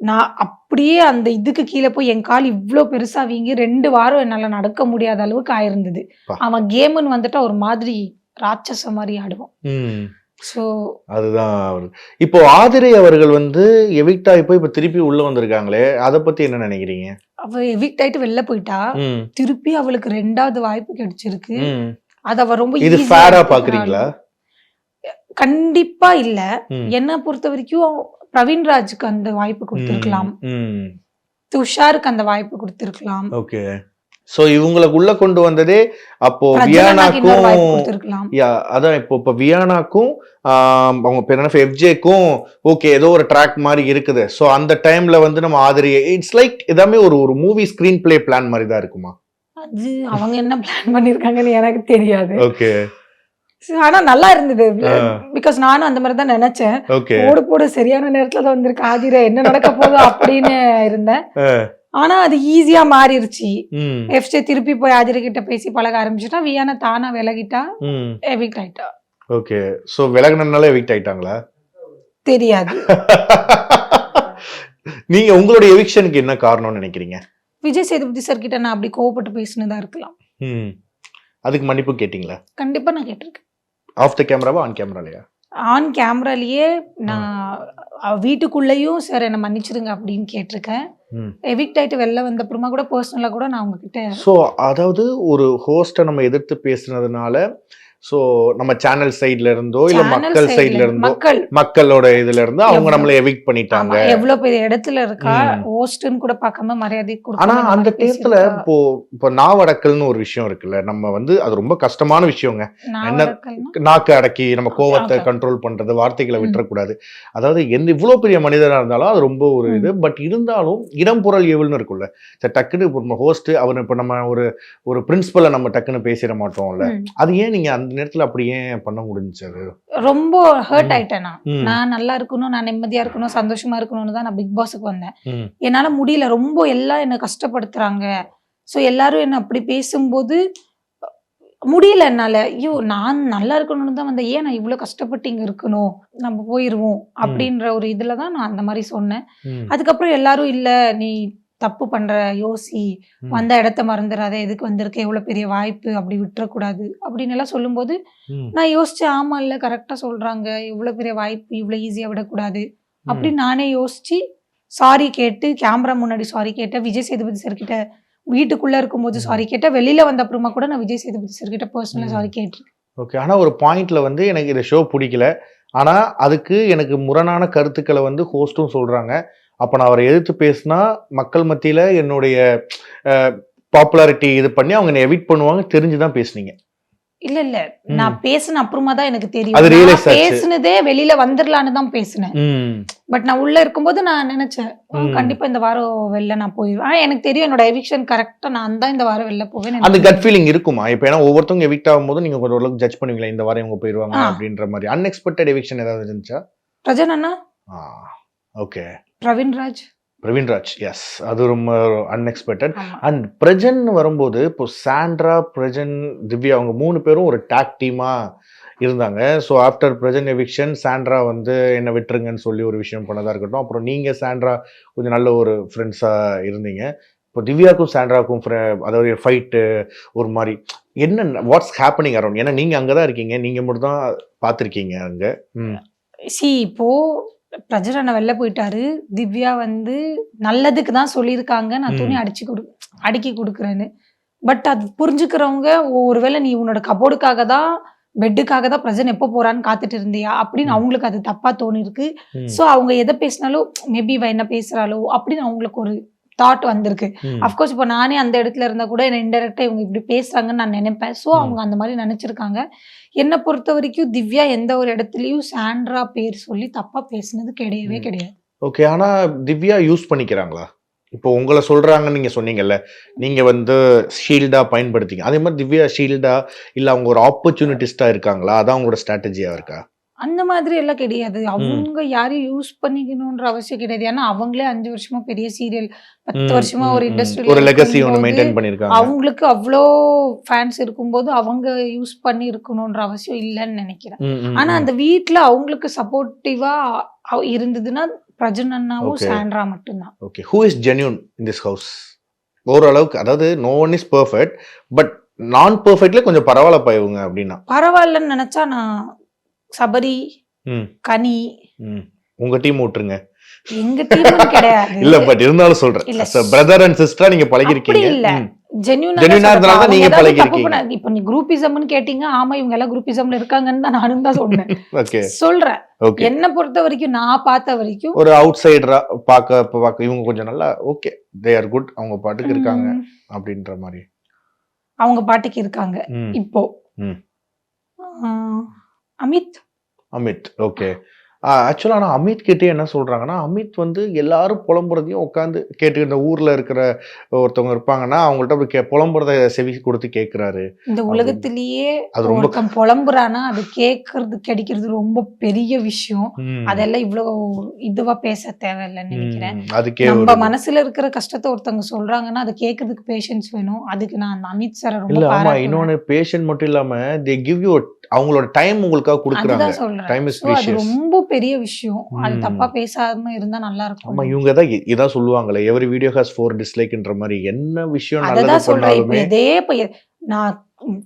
நான் அப்படியே அந்த இதுக்கு கீழே போய் என் கால் இவ்ளோ பெருசா வீங்கி ரெண்டு வாரம் என்னால நடக்க முடியாத அளவுக்கு ஆயிருந்தது. அவன் கேம்னு வந்துட்டா ஒரு மாதிரி ராட்சச மாதிரி ஆடுவான். சோ அதுதான் இப்போ ஆதிரை அவர்கள் வந்து எவிக்ட் ஆகி போய் இப்ப திருப்பி உள்ள வந்திருக்காங்களே அதை பத்தி என்ன நினைக்கிறீங்க? அவ எவிக்ட் ஆயிட்டு வெளில போயிட்டா திருப்பி அவளுக்கு ரெண்டாவது வாய்ப்பு கிடைச்சிருக்கு. அது அவ ரொம்ப இது ஃபேரா. பாக்குறீங்களா? கண்டிப்பா இல்ல. என்ன பொறுத்த வரைக்கும் பிரவீன்ராஜுக்கு அந்த வாய்ப்பு கொடுத்திருக்கலாம். துஷாருக்கு அந்த வாய்ப்பு கொடுத்திருக்கலாம். ஓகே சோ இவங்களுக்கு உள்ள கொண்டு வந்ததே அப்போ வியானாக்கும் அதான் இப்போ இப்போ வியானாக்கும் அவங்க பேர் என்ன? எஃப்ஜேக்கும் ஓகே ஏதோ ஒரு ட்ராக் மாதிரி இருக்குது. ஸோ அந்த டைம்ல வந்து நம்ம ஆதரி இட்ஸ் லைக் எல்லாமே ஒரு ஒரு மூவி ஸ்கிரீன் பிளே பிளான் மாதிரி தான் இருக்குமா? அது அவங்க என்ன பிளான் பண்ணிருக்காங்கன்னு எனக்கு தெரியாது. ஓகே ஆனா நல்லா இருந்தது. பிகாஸ் நானும் அந்த மாதிரி தான் நினைச்சேன். ஓகே போடு போடு சரியான நேரத்துல தான் வந்திருக்கு. ஆதிர என்ன நடக்க போதோ அப்படின்னு இருந்தேன். ஆனா அது ஈஸியா மாறிடுச்சு எஃப்ஜே திருப்பி போய் ஆதிர கிட்ட பேசி பழக ஆரம்பிச்சுட்டா வியானா தானா விலகிட்டா எவிக்ட் ஆயிட்டா. ஓகே ஸோ விலகினால எவிக்ட் ஆயிட்டாங்களா? தெரியாது. நீங்க உங்களுடைய எவிக்ஷனுக்கு என்ன காரணம்னு நினைக்கிறீங்க? விஜய் சேதுபதி சார் கிட்ட நான் அப்படி கோவப்பட்டு பேசினதா இருக்கலாம். அதுக்கு மன்னிப்பு கேட்டிங்களா? கண்டிப்பா நான் கேட்டிருக்கேன். ஆஃப் த கேமராவா ஆன் கேமராலையா ஆன் கேமராலயே நான் வீட்டுக்குள்ளேயும் சார் என்னை மன்னிச்சிடுங்க அப்படின்னு கேட்டிருக்கேன். எவிக்ட் ஆயிட்டு வெளில வந்த அப்புறமா கூட பர்சனலா கூட நான் உங்ககிட்ட ஸோ அதாவது ஒரு ஹோஸ்ட்டை நம்ம எதிர்த்து பேசுனதுனால ஸோ நம்ம சேனல் சைட்ல இருந்தோ இல்ல மக்கள் சைட்ல இருந்தோ மக்கள் மக்களோட இதுல இருந்து அவங்க நம்மள எவிக்ட் பண்ணிட்டாங்க எவ்வளவு பெரிய இடத்துல இருக்கா. ஹோஸ்ட்னு கூட பார்க்காம மரியாதை ஆனா அந்த பேசியிருக்கா. இப்போ இப்போ நாவடக்கல்னு ஒரு விஷயம் இருக்குல்ல நம்ம வந்து அது ரொம்ப கஷ்டமான விஷயங்க என்ன- நாக்கு அடக்கி நம்ம கோவத்தை. கண்ட்ரோல் பண்றது வார்த்தைகளை. விட்டுறக்கூடாது அதாவது எந்த இவ்வளவு பெரிய மனிதனா இருந்தாலும் அது ரொம்ப ஒரு இது பட் இருந்தாலும் இடம் பொருள் ஏவல்னு இருக்கும்ல சரி டக்குன்னு இப்போ நம்ம ஹோஸ்ட் அவர் இப்போ நம்ம ஒரு ஒரு பிரின்சிபலை நம்ம டக்குன்னு பேசிட மாட்டோம்ல. அது ஏன் நீங்க அந்த நேரத்துல அப்படி ஏன் பண்ண முடிஞ்சுச்சு அது? ரொம்ப ஹர்ட். ஆயிட்டேன். நான். நான் நல்லா இருக்கணும் நான் நிம்மதியா இருக்கணும் சந்தோஷமா இருக்கணும்னு தான் நான் பிக் பாஸுக்கு வந்தேன். என்னால முடியல. ரொம்ப எல்லாம் என்ன கஷ்டப்படுத்துறாங்க. சோ எல்லாரும் என்ன அப்படி பேசும்போது முடியல என்னால. ஐயோ நான் நல்லா இருக்கணும்னு தான் வந்தேன். ஏன் நான் இவ்வளவு கஷ்டப்பட்டு இங்க இருக்கணும்? நம்ம போயிருவோம். அப்படின்ற ஒரு இதுல தான் நான் அந்த மாதிரி சொன்னேன். அதுக்கப்புறம் எல்லாரும் இல்ல நீ தப்பு பண்ற யோசி. வந்த இடத்த மறந்துடாத எதுக்கு வந்திருக்க எவ்வளவு பெரிய வாய்ப்பு அப்படி விட்டுறக்கூடாது அப்படின்னு எல்லாம் சொல்லும்போது. நான் யோசிச்சேன் ஆமா இல்ல கரெக்டா சொல்றாங்க இவ்வளவு பெரிய வாய்ப்பு இவ்வளவு ஈஸியா விடக்கூடாது அப்படின்னு நானே யோசிச்சு சாரி கேட்டு கேமரா முன்னாடி சாரி கேட்டேன் விஜய் சேதுபதி சார் கிட்ட வீட்டுக்குள்ள இருக்கும்போது. சாரி கேட்டேன் வெளியில வந்த அப்புறமா கூட நான் விஜய் சேதுபதி சார் கிட்ட பர்சனலா. சாரி கேட்டிருக்கேன் ஓகே ஆனா ஒரு பாயிண்ட்ல வந்து எனக்கு இந்த ஷோ பிடிக்கல ஆனா அதுக்கு எனக்கு முரணான கருத்துக்களை வந்து ஹோஸ்டும் சொல்றாங்க அப்ப நான் அவரை எதிர்த்து பேசினா மக்கள் மத்தியில என்னுடைய பாப்புலாரிட்டி இது பண்ணி அவங்க என்னை எவிட் பண்ணுவாங்க தெரிஞ்சுதான் பேசுனீங்க. இல்ல இல்ல. நான் பேசின அப்புறமா தான் எனக்கு தெரியும். பேசுனதே வெளியில வந்துடலான்னு தான் பேசினேன். பட் நான் உள்ள இருக்கும்போது நான் நினைச்சேன். கண்டிப்பா இந்த வாரம் வெளில நான் போயிடுவேன் ஆனா எனக்கு தெரியும் என்னோட எவிக்ஷன் கரெக்டா நான் தான் இந்த வாரம் வெளில போவேன் அந்த கட் ஃபீலிங் இருக்குமா? இப்போ ஏன்னா ஒவ்வொருத்தவங்க எவிக்ட் ஆகும்போது நீங்க கொஞ்சம் ஓரளவுக்கு ஜட்ஜ் பண்ணுவீங்களா இந்த வாரம் இவங்க போயிடுவாங்க. அப்படின்ற மாதிரி? அன்எக்ஸ்பெக்டட் எவிக்ஷன் ஏதாவது இருந்துச்சா? பிரஜன் அண்ணா? ஓகே பிரவீன் ராஜ் பிரவீன்ராஜ் எஸ் அது ரொம்ப அன்எக்ஸ்பெக்டட் அண்ட் பிரஜன் வரும்போது இப்போ சாண்ட்ரா பிரஜன் திவ்யா அவங்க மூணு பேரும் ஒரு டாக் டீமா இருந்தாங்க. So after Prajan eviction Sandra வந்து என்ன விட்டுருங்கன்னு சொல்லி ஒரு விஷயம் பண்ணதா இருக்கட்டும். அப்புறம் நீங்க சாண்ட்ரா கொஞ்சம் நல்ல ஒரு ஃப்ரெண்ட்ஸா இருந்தீங்க. இப்போ திவ்யாக்கும் சாண்ட்ராக்கும் அதாவது ஃபைட்டு ஒரு மாதிரி. என்ன வாட்ஸ் ஹேப்பனிங் அரௌண்ட் ஏன்னா நீங்க அங்கே தான் இருக்கீங்க. நீங்க மட்டும் தான் பார்த்துருக்கீங்க அங்க. சி இப்போ அண்ணா வெளில போயிட்டாரு. திவ்யா வந்து நல்லதுக்கு தான் சொல்லியிருக்காங்க நான் துணி. அடிச்சு கொடு அடுக்கி கொடுக்குறேன்னு. பட் அது புரிஞ்சுக்கிறவங்க ஒருவேளை நீ உன்னோட கபோர்டுக்காக தான் பெட்டுக்காக தான் பிரஜன் எப்போ போறான்னு காத்துட்டு இருந்தியா? அப்படின்னு. அவங்களுக்கு அது தப்பா தோணி இருக்கு ஸோ அவங்க எதை பேசினாலும் மேபி இவ என்ன பேசுறாளோ? அப்படின்னு அவங்களுக்கு ஒரு தாட் வந்திருக்கு. அஃப்கோர்ஸ் இப்போ நானே அந்த இடத்துல இருந்தா கூட என்ன இன்டெரக்டா இவங்க இப்படி பேசுறாங்கன்னு நான் நினைப்பேன். ஸோ. அவங்க அந்த மாதிரி நினைச்சிருக்காங்க. என்னை பொறுத்த வரைக்கும் திவ்யா எந்த ஒரு இடத்துலயும் சாண்ட்ரா பேர் சொல்லி தப்பா பேசுனது கிடையவே. கிடையாது. ஓகே ஆனா திவ்யா யூஸ் பண்ணிக்கிறாங்களா? இப்போ உங்களை சொல்றாங்கன்னு நீங்க சொன்னீங்கல்ல நீங்க வந்து ஷீல்டா பயன்படுத்திங்க அதே மாதிரி திவ்யா ஷீல்டா இல்ல அவங்க ஒரு ஆப்பர்ச்சுனிட்டிஸ்டா இருக்காங்களா? அதான் அவங்களோட ஸ்ட்ராட்டஜியா இருக்கா? அந்த மாதிரி எல்லாம் கிடையாது. அவங்க யாரையும் யூஸ் பண்ணிக்கணும்ன்ற அவசியம் கிடையாது. ஏன்னா அவங்களே அஞ்சு வருஷமா பெரிய சீரியல் பத்து வருஷமா ஒரு ம். இண்டஸ்ட்ரி ஒரு லெகசி ஒன்று மெயின்டைன் பண்ணிருக்காங்க அவங்களுக்கு அவ்வளோ ஃபேன்ஸ் இருக்கும்போது அவங்க யூஸ் பண்ணி இருக்கணும்ன்ற அவசியம் இல்லைன்னு நினைக்கிறேன். ஆனா. அந்த வீட்ல அவங்களுக்கு சப்போர்ட்டிவா இருந்ததுன்னா பிரஜன் அண்ணாவும். சாண்ட்ரா மட்டும்தான். Okay who is genuine in this house ஓரளவுக்கு அதாவது no one is perfect but நான் பர்ஃபெக்ட்ல கொஞ்சம் பரவாயில்லப்பா இவங்க அப்படின்னா. பரவாயில்லன்னு நினைச்சா நான் சபரி கனி. உங்க டீம் விட்டுருங்க எங்க டீம் கிடையாது. இல்ல பட் இருந்தாலும் சொல்றேன். பிரதர் அண்ட் சிஸ்டரா நீங்க அப்படி பழகிருக்கீங்க இல்ல. ஜென்யூனா நீங்க பழகிருக்கீங்க. இப்ப நீ குரூப்பிசம்னு கேட்டீங்க ஆமா இவங்க எல்லாம் குரூப்பிசம்ல இருக்காங்கன்னு தான் நானும் தான் சொன்னேன். ஓகே சொல்றேன். என்ன பொறுத்த வரைக்கும் நான் பார்த்த வரைக்கும் ஒரு அவுட் சைடரா பார்க்க இப்ப பார்க்க இவங்க கொஞ்சம் நல்லா ஓகே தே ஆர் குட் அவங்க பாட்டுக்கு இருக்காங்க அப்படின்ற மாதிரி. அவங்க பாட்டுக்கு இருக்காங்க. இப்போ. ம். ஆ, அமித் அமித் ஓகே ஆக்சுவலா ஆனா அமித் கிட்டே என்ன சொல்றாங்கன்னா அமித் வந்து எல்லாரும் புலம்புறதையும் உட்காந்து கேட்டு இந்த ஊர்ல இருக்கிற ஒருத்தவங்க இருப்பாங்கன்னா அவங்கள்ட்ட போய் கே புலம்புறத செவி கொடுத்து கேட்கிறாரு இந்த உலகத்திலேயே அது ரொம்ப ஒருத்தன் புலம்புறானா அது கேட்கறது கிடைக்கிறது ரொம்ப பெரிய விஷயம். அதெல்லாம் இவ்வளவு இதுவா பேச தேவையில்லைன்னு நினைக்கிறேன். அதுக்கே நம்ம மனசுல இருக்கிற கஷ்டத்தை ஒருத்தவங்க சொல்றாங்கன்னா அதை கேட்கறதுக்கு பேஷன்ஸ் வேணும். அதுக்கு நான் அந்த அமித் சாரை ரொம்ப இல்ல ஆமா பாராட்டுவேன். இன்னொன்னு பேஷண்ட் மட்டும் இல்லாம தே கிவ் யூ அவங்களோட டைம் உங்களுக்காக கொடுக்குறாங்க. டைம் இஸ் ரொம்ப பெரிய விஷயம். அது. தப்பா பேசாம இருந்தா நல்லா ஆமா இருக்கும் இவங்க தான் இதான் சொல்லுவாங்கல்ல எவரி வீடியோ ஹாஸ் ஃபோர் டிஸ்லைக்ன்ற மாதிரி. என்ன விஷயம் நல்லது சொல்றேன். இப்ப இதே இப்ப நான்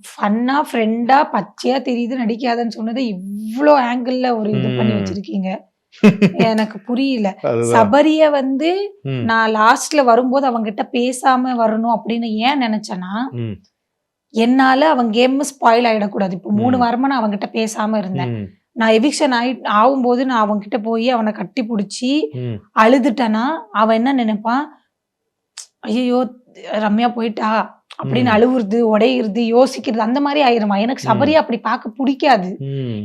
ஃபன்னா ஃப்ரெண்டா பச்சையா தெரியுது நடிக்காதன்னு சொன்னதை இவ்ளோ ஆங்கிள் ஒரு இது பண்ணி. வச்சிருக்கீங்க. எனக்கு புரியல. சபரிய வந்து நான் லாஸ்ட்ல வரும்போது அவங்கிட்ட பேசாம வரணும் அப்படின்னு ஏன் நினைச்சேன்னா என்னால அவன் கேம் ஸ்பாயில் ஆயிடக்கூடாது. இப்போ மூணு. வாரமா நான் அவன்கிட்ட பேசாம இருந்தேன். நான் எவிக்ஷன் ஆயி ஆகும்போது நான் அவன்கிட்ட போய் அவனை கட்டி பிடிச்சி அழுதுட்டேன்னா அவன் என்ன நினைப்பான்? ஐயோ ரம்யா போயிட்டா? அப்படின்னு. அழுவுறது உடையிறது யோசிக்கிறது அந்த மாதிரி ஆயிருமா? எனக்கு சபரி அப்படி பார்க்க பிடிக்காது.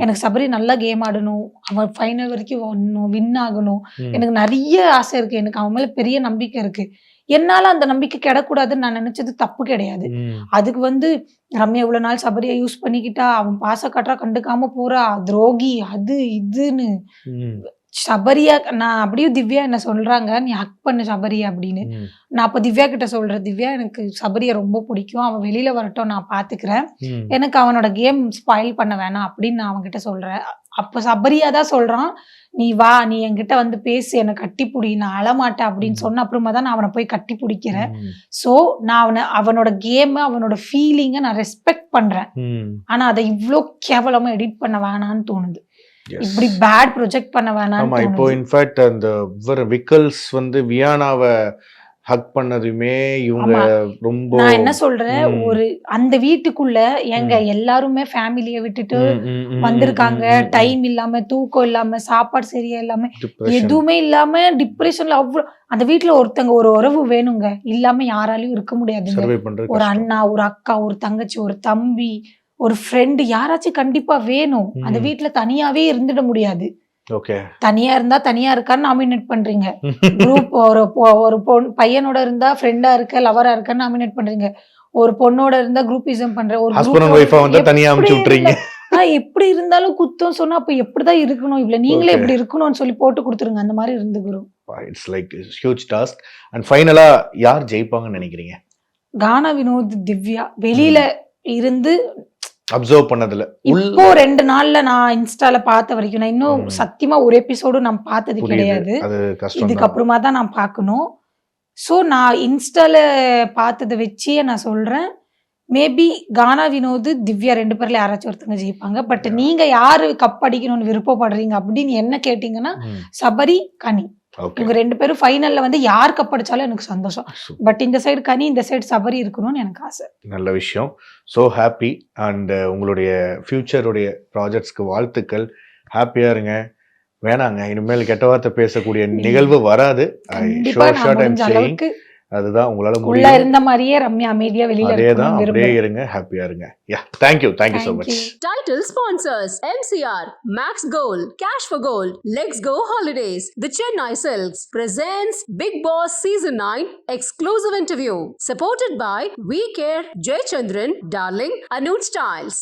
எனக்கு சபரி நல்லா கேம் ஆடணும். அவன் ஃபைனல் வரைக்கும் வின் ஆகணும். எனக்கு நிறைய ஆசை இருக்கு. எனக்கு அவன் மேல பெரிய நம்பிக்கை இருக்கு. என்னால அந்த நம்பிக்கை கிடக்கூடாதுன்னு நான் நினைச்சது தப்பு கிடையாது. அதுக்கு வந்து ரம்யா இவ்வளவு நாள் சபரியை யூஸ் பண்ணிக்கிட்டா அவன் பாச கட்டுறா கண்டுக்காம போறா துரோகி அது இதுன்னு. சபரியா நான் அப்படியே திவ்யா என்ன சொல்றாங்க நீ ஹக் பண்ணு சபரி அப்படின்னு. நான் அப்ப திவ்யா கிட்ட சொல்றேன் திவ்யா எனக்கு சபரியை ரொம்ப பிடிக்கும் அவன் வெளியில வரட்டும் நான் பாத்துக்கிறேன். எனக்கு அவனோட கேம் ஸ்பாயில் பண்ண வேணாம் அப்படின்னு நான் அவன்கிட்ட சொல்றேன். அப்ப சபரியா தான் சொல்றான் நீ வா நீ என்கிட்ட வந்து பேசு என்னை கட்டிப்புடி நான் அழமாட்டேன் அப்படின்னு. சொன்ன அப்புறமா தான் நான் அவனை போய் கட்டி பிடிக்கிறேன். சோ நான் அவனை அவனோட கேம் அவனோட ஃபீலிங்கை நான் ரெஸ்பெக்ட் பண்றேன். ஆனா அதை இவ்ளோ கேவலமா எடிட் பண்ண வேணாம்னு தோணுது. இப்படி பேட் ப்ரொஜெக்ட் பண்ண ஆமா வேணாம்னு இப்போ இன்ஃபேக்ட் அந்த விக்கல்ஸ் வந்து வியானாவை ஹக் பண்ணதுமே இவங்க. ரொம்ப நான் என்ன சொல்றேன். ஒரு அந்த வீட்டுக்குள்ள எங்க எல்லாருமே ஃபேமிலிய விட்டுட்டு வந்திருக்காங்க. டைம் இல்லாம தூக்கம் இல்லாம சாப்பாடு சரியா இல்லாம. எதுவுமே இல்லாம டிப்ரெஷன்ல அவ்வளவு அந்த வீட்ல ஒருத்தங்க ஒரு உறவு வேணுங்க இல்லாம யாராலையும் இருக்க பண்றது ஒரு. அண்ணா ஒரு அக்கா ஒரு தங்கச்சி ஒரு தம்பி ஒரு ஃப்ரெண்டு யாராச்சும் கண்டிப்பா வேணும் அந்த ம். வீட்ல தனியாவே இருந்துட முடியாது தனியா இருந்தா தனியா இருக்கான்னு நாமினேட் பண்றீங்க. குரூப் ஒரு ஒரு பொண் பையனோட இருந்தா ஃப்ரெண்டா இருக்க லவரா இருக்கன்னு நாமினேட் பண்றீங்க. ஒரு பொண்ணோட இருந்தா குரூப்பிசம் பண்ற ஒரு எப்படி தனியா அமுச்சு விட்டுறீங்க. இருந்தா- ஆ, எப்படி இருந்தாலும் குத்தம் சொன்னா அப்ப எப்படிதான் இருக்கணும்? இவ்வளவு நீங்களே. எப்படி இருக்கணும்னு சொல்லி போட்டு கொடுத்துருங்க. அந்த மாதிரி இருந்துக்கிறோம் it's like huge task and ஃபைனலா யார் ஜெயிப்பாங்கன்னு நினைக்கிறீங்க? கானா வினோத் திவ்யா. வெளியில இருந்து அப்சர்வ் பண்ணதுல இப்போ ரெண்டு நாள்ல நான் இன்ஸ்டால பார்த்த வரைக்கும் நான் இன்னும். சத்தியமா ஒரு எபிசோடும் நான் பார்த்தது கிடையாது. இதுக்கப்புறமா தான் நான் பார்க்கணும் ஸோ நான் இன்ஸ்டால பார்த்ததை வச்சே நான் சொல்றேன் மேபி கானா வினோத் திவ்யா ரெண்டு பேர்ல யாராச்சும் ஒருத்தங்க ஜெயிப்பாங்க பட். நீங்க யாரு கப் அடிக்கணும்னு விருப்பப்படுறீங்க அப்படின்னு என்ன கேட்டீங்கன்னா சபரி கனி. இவங்க ரெண்டு பேரும் ஃபைனல்ல வந்து யார் கப் அடிச்சாலும் எனக்கு சந்தோஷம். பட் இந்த சைடு கனி இந்த சைடு சபரி இருக்கணும்னு எனக்கு ஆசை. நல்ல விஷயம். ஸோ ஹாப்பி அண்ட் உங்களுடைய ஃபியூச்சருடைய ப்ராஜெக்ட்ஸ்க்கு வாழ்த்துக்கள். ஹாப்பியா இருங்க. வேணாங்க. இனிமேல் கெட்ட வார்த்தை பேசக்கூடிய நிகழ்வு வராது. அதுதான் உங்களால உள்ள இருந்த மாதிரியே ரம்யா அமைதியா வெளியில அதே தான் அப்படியே இருங்க ஹாப்பியா இருங்க yeah thank you thank you so Thank much you. Title sponsors MCR, Max Gold, Cash for Gold, Let's Go Holidays, The Chennai Silks presents Big Boss Season 9 exclusive interview. Supported by We Care, Jay Chandran, Darling, Anuj Styles.